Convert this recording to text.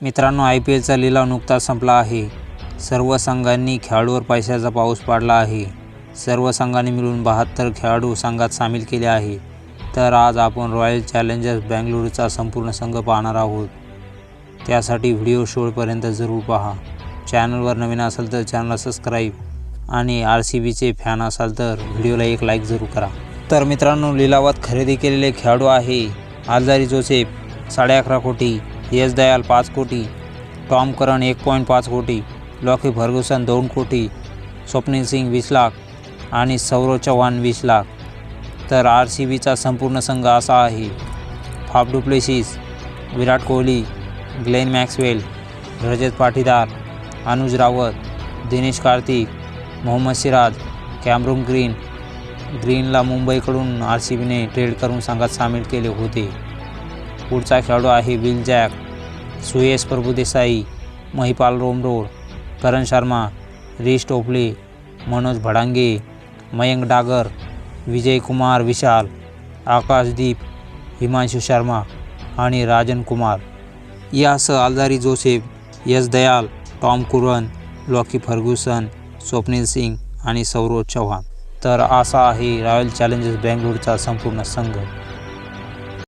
मित्रांनो I P एलचा लिलाव नुकताच संपला आहे. सर्व संघांनी खेळाडूवर पैशाचा पाऊस पाडला आहे. सर्व संघांनी मिळून बहात्तर खेळाडू संघात सामील केले आहे. तर आज आपण रॉयल चॅलेंजर्स बँगलुरूचा संपूर्ण संघ पाहणार आहोत. त्यासाठी व्हिडिओ शेवटपर्यंत जरूर पहा. चॅनलवर नवीन असाल तर चॅनलला सबस्क्राईब आणि आर सी बीचे फॅन असाल तर व्हिडिओला एक लाईक जरूर करा. तर मित्रांनो लिलावात खरेदी केलेले खेळाडू आहे आलजारी जोसेफ साडे अकरा कोटी यश दयाल पाच कोटी टॉम करण एक पॉईंट पाच कोटी लॉकी फर्ग्युसन दोन कोटी स्वप्नील सिंग वीस लाख आणि सौरव चव्हाण वीस लाख. तर आर सी बीचा संपूर्ण संघ असा आहे. Faf du Plessis Virat Kohli Glenn Maxwell Rajat Patidar Anuj Rawat Dinesh Karthik Mohammed Siraj Cameron Green ग्रीनला मुंबईकडून आर सी बीने ट्रेड करून संघात सामील केले होते. पुढचा खेळाडू आहे Will Jack. Suyash Prabhudessai Mahipal Lomror Karn Sharma Reece Topley Manoj Bhadange Mayank डागर विजय कुमार विशाल आकाशदीप हिमांशु शर्मा आणि राजन कुमार. यासह Alzarri Joseph Yash Dayal Tom Curran Lockie Ferguson Swapnil Singh आणि सौरव चव्हाण. तर असा आहे रॉयल चॅलेंजर्स बँगलोरचा संपूर्ण संघ.